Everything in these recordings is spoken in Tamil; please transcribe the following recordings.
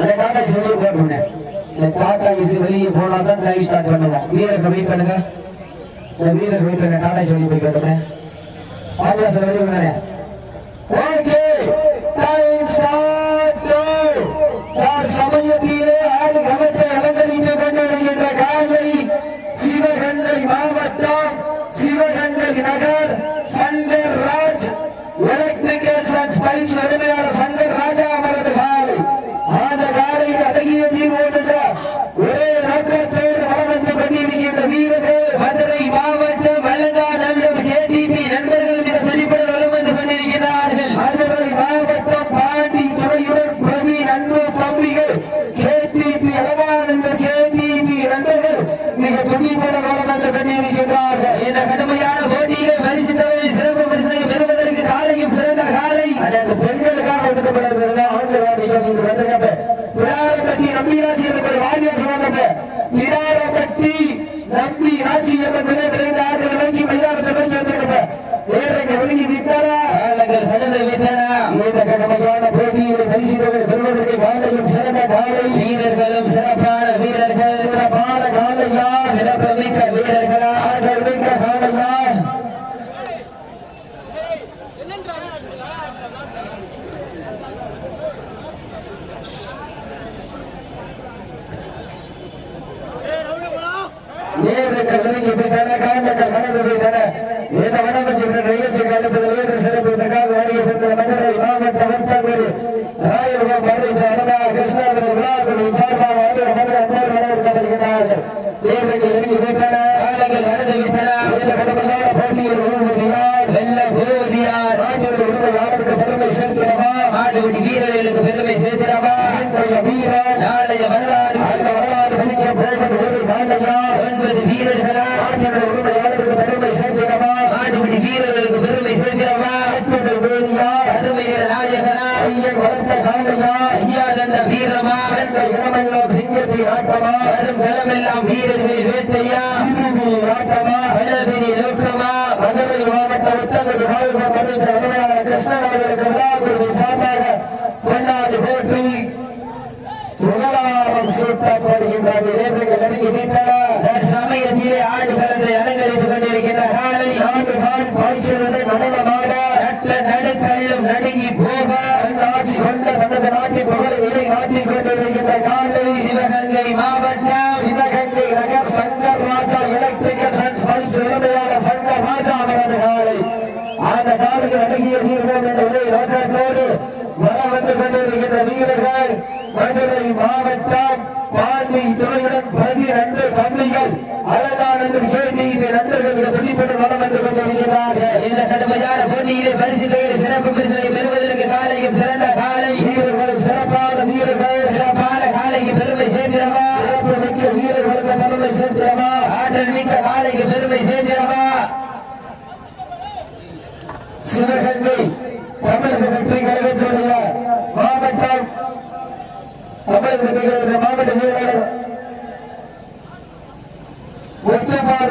அதுக்காக சொல்லி போட்டிருந்தேன் இந்த டாடா விசி வெளியே போனா தான் லைவ் ஸ்டார்ட் பண்ணுவோம் வீரர்கள் வெயிட் பண்ணுங்க. இந்த வீரர் வெயிட் பண்ணுங்க. டாடா சொல்லி போய் கேட்டுங்க. பாதுகாசல் வெளியே விடார கட்டி நம்பி ஆட்சி என்பதே Arreglen su. கண்ட வீரமா? கண்ட இனமெல்லாம் சிங்கத்தை ஆட்டமா? வரும் களமெல்லாம் வீரர்களின் வேட்டையா? ஆட்டமா? அழகிரி நோக்கமா மதுரை மாவட்ட உத்தரவு கிருஷ்ணன் அவர்களுக்கு விழா கொடுக்கும் வெற்றி கழகத்தினுடைய மாவட்டம் தமிழக வெற்றி கழக மாவட்ட வீரர் ஒத்துப்பாடு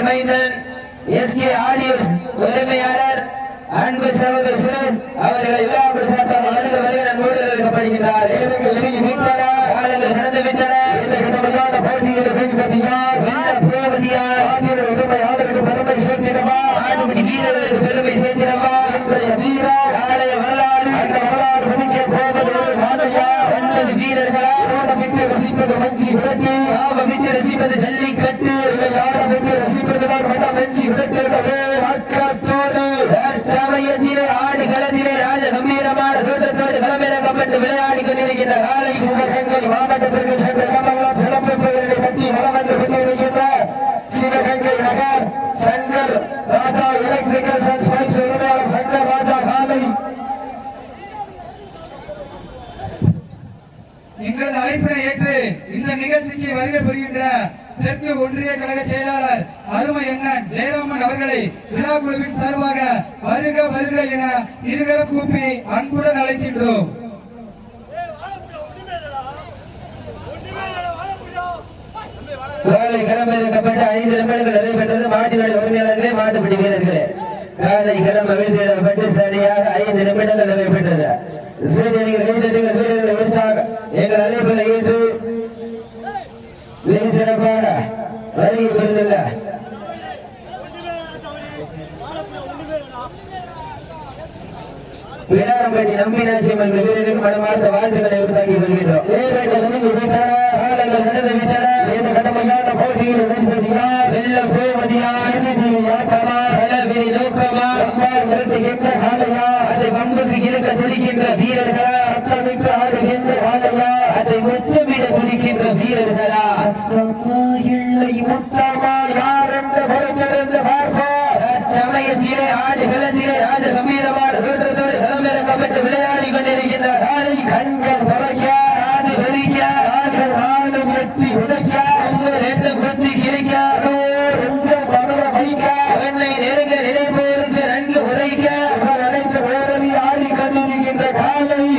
கண்மைந்தன் எஸ் கே ஆடியோஸ் உரிமையாளர் அன்பு சகோதர சுரேஷ் அவர்களை விழா பிரசாதம் வழங்க வருகை நன்கோடு அளிக்கப்படுகின்றார் வீட்டாளர் போட்டியில் வீடு கட்டினார் மாவட்டத்திற்கு சென்ற சங்கர் ராஜா எலக்ட்ரிக்கல் எங்களது அழைப்பினை ஏற்று இந்த நிகழ்ச்சிக்கு வருகை புரிகின்ற ஒன்றிய கழக செயலாளர் அருமை அண்ணன் ஜெயராமன் அவர்களை விழா சார்பாக வருக வருக என இருகர கூப்பி அன்புடன் அழைக்கின்றோம். காலை களமிறக்கப்பட்டு ஐந்து நிமிடங்கள் நடைபெற்றது மாட்டினுடைய உரிமையாளர்களே மாட்டுப்பிடி வீரர்களே. காலை களம் அவிழ்த்திடப்பட்டு சரியாக ஐந்து நிமிடங்கள் நடைபெற்றது சீனியர்கள் கைதட்டுங்கள் வீரர்களை உற்சாக எங்கள் அழைப்புகளை ஏற்று வெகு சிறப்பாக வருகை புரிந்துள்ள வீரர்களுக்கு மனமார்ந்த வாழ்த்துக்களை உருவாக்கி வருகின்றோம் வீரர்கள் நடந்து விட்டன காலங்கள் வெல்வதியா வெல்ல போவதியா ஆட்டமா களவிரி நோக்கமா அம்பால் நிறுத்துகின்ற காலையா அதை வம்புக்கு இழுக்க துடிக்கின்ற வீரர்களா அத்தமிட்டு ஆடுகின்ற அதை முத்தமிட துடிக்கின்ற வீரர்களா?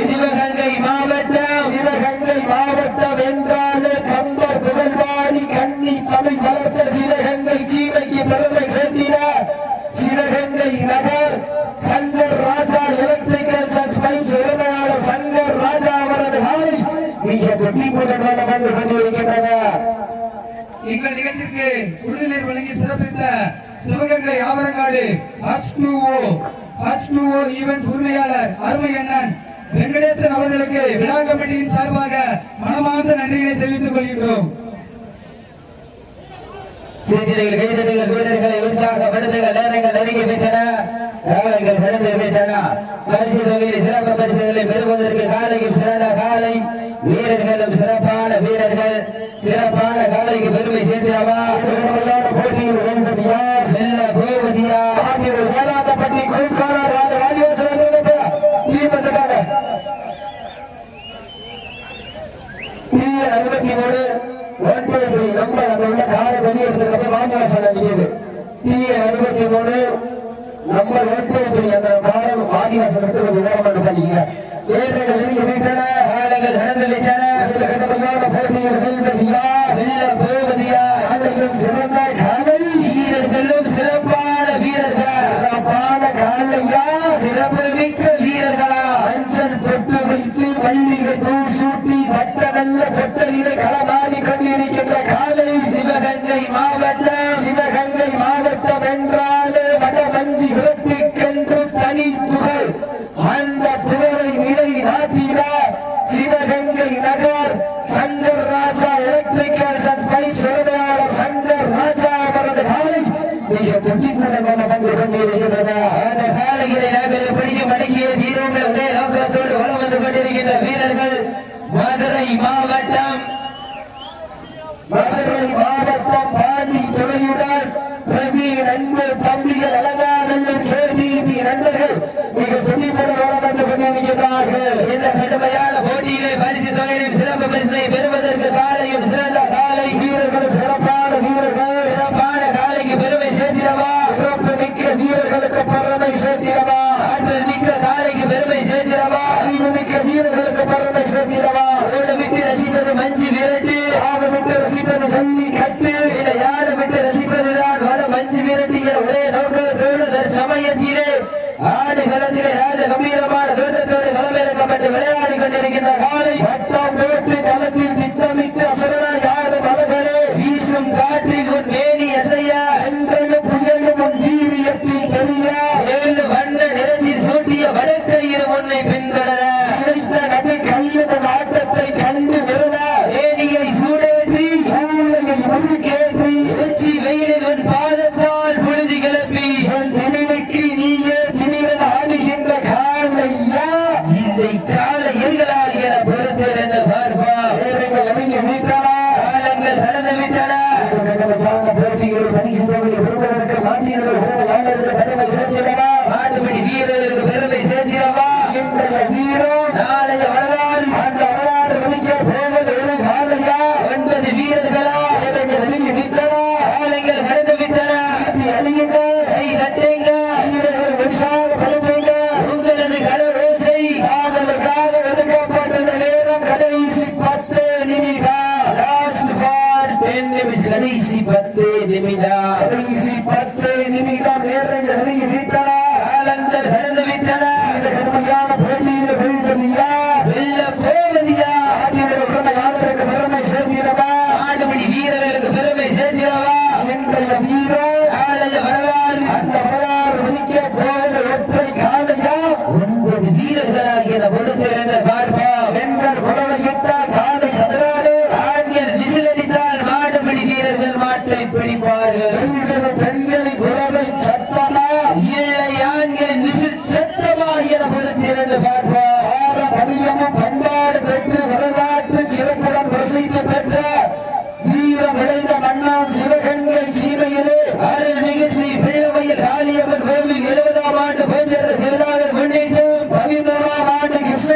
சிவகங்கை மாவட்டம் சிவகங்கை மாவட்டம் என்றால் கம்பர் புகழ்வாடி கண்ணி தமிழ் வளர்த்த சிவகங்கை சீமைக்கு பெருமை சேர்த்தினார். சிவகங்கை நகர் சங்கர் ராஜா எலக்ட்ரிக்கல் சஸ்பென்ஸ் உரிமையாளர் சங்கர் ராஜா அவரது காலை மிக துட்டிப்புடன் வந்து கொண்டிருக்கின்றனர் இந்த நிகழ்ச்சிக்கு விருதுநீர் வழங்கி சிறப்பித்த Sivaganga Avarangadu H two O events உரிமையாளர் அருமை அண்ணன் கமிட்டியின் சார்பாக மனமார்ந்த நன்றிகளை தெரிவித்துக் கொள்கின்றோம். சீட்டிகள் கைதட்டுகள் வீரர்களை உற்சாகப்படுத்துகள் நேரங்கள் நெருங்கி விட்டன. காலைகள் கடந்து விட்டன. பரிசு தொகையில் சிறப்பு பரிசுகளை பெறுவதற்கு காலையும் சிறந்த காலை. வீரர்களும் சிறப்பான வீரர்கள். சிறப்பான காலைக்கு பெருமை சேர்க்கிறவா? போட்டியில் யார்? பிரிய அறுபத்தி மூணு ஒன்பது நம்பர் அந்த உள்ள காலை வெளியெடுத்துக்கப்ப சாலை அடிக்குது பிரிய அறுபத்தி மூணு நம்பர் ஒன்பது அந்த காலம் வாணிவாசல் விட்டு கொஞ்சம் ஓரமாட்டு பண்ணிக்க வேலைகள்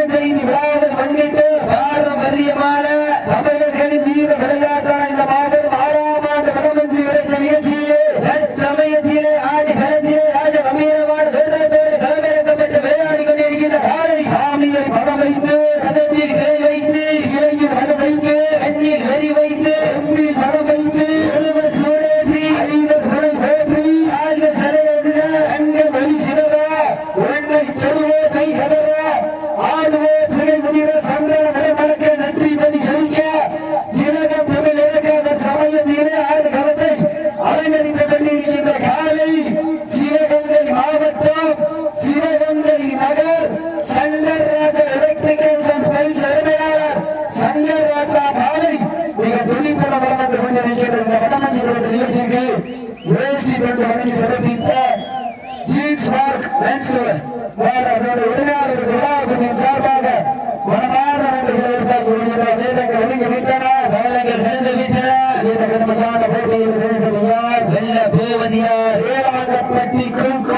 Sanjay Nibra. gran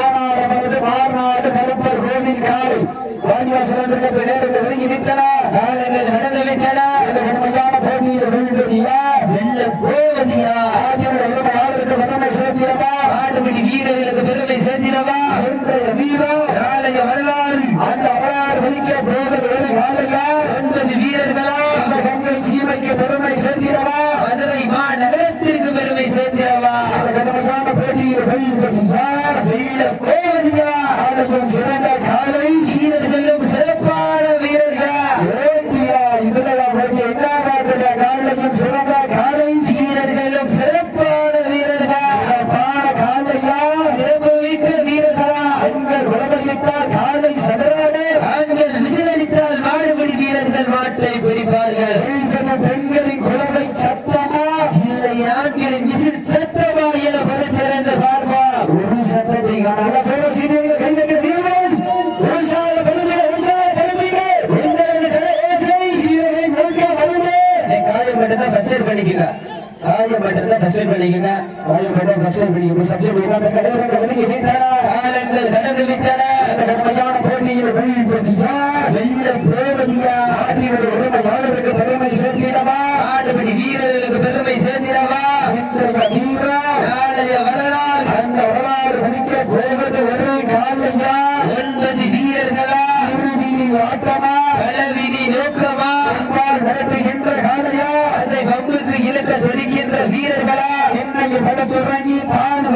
first time பண்ணிக்கிட்டா ராயல் பேட்டை ஃபர்ஸ்ட் டைம் பண்ணிக்கிட்டு போட்டியில் போய் பல துறங்கி தான்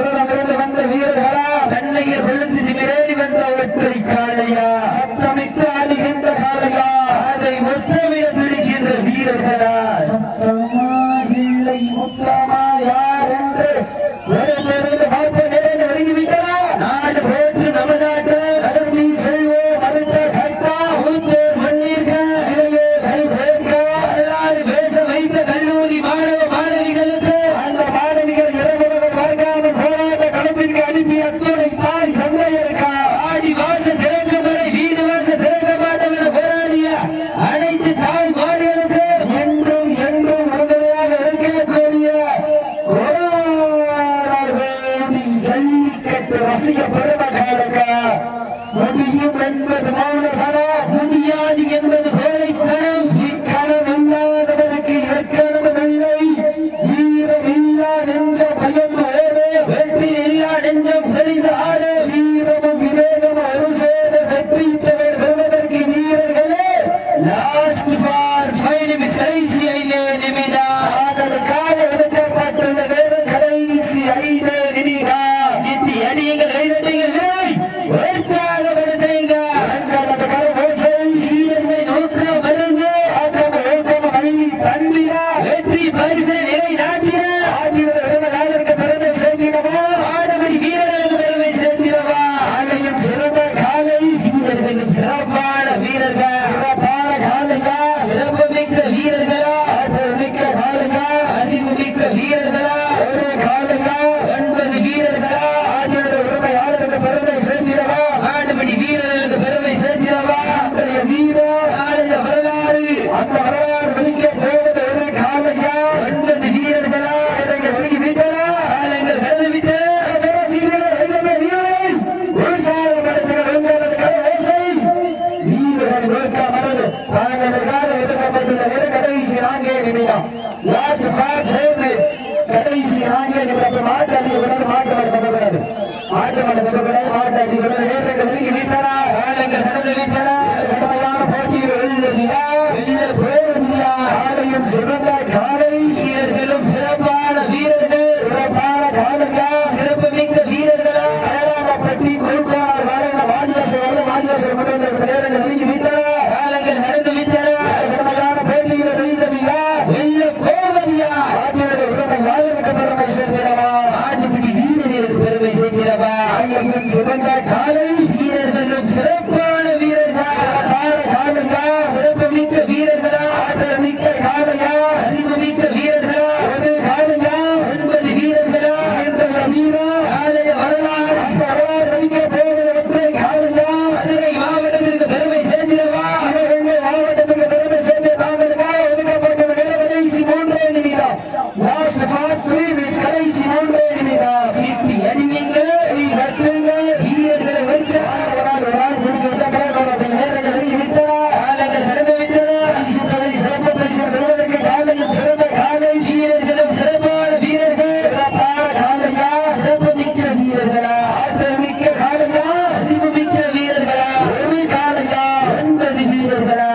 Señor para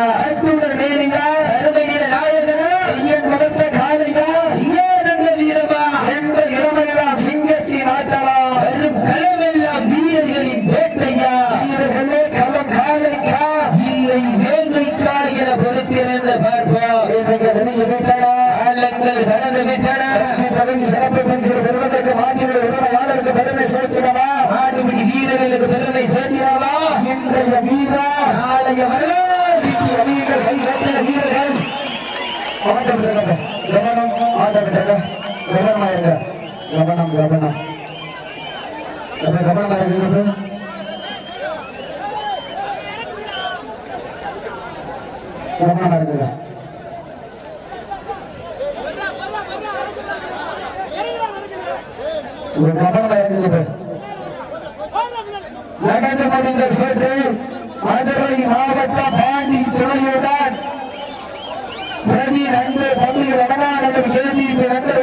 கவனமாக கவனம் கவனம் கவனமாக இருக்கிறது கவனமாக இருக்கிறது ஒரு கவனமாக இருக்கிறது நகர்ந்து முடிந்த சேர்த்து மதுரை மாவட்ட பாண்டி துணையுடன் பிரதி நண்பர் தமிழ் வடநாடு கேள்வி பிறந்த